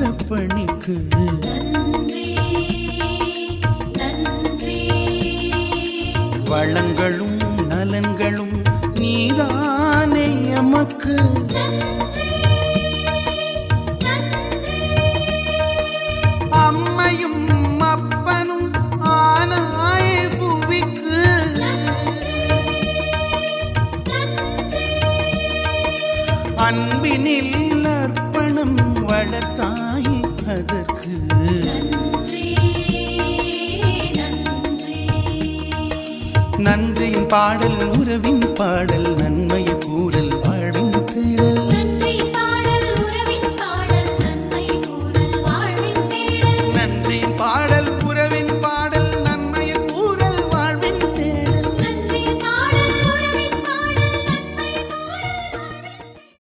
அரப்பணிக்கு வளங்களும் நலன்களும் நீதானே எமக்கு. அம்மையும் அப்பனும் ஆனாய் புவிக்கு. அன்பினில் அதற்கு நன்றியின் பாடல் உறவின் பாடல் நன்மை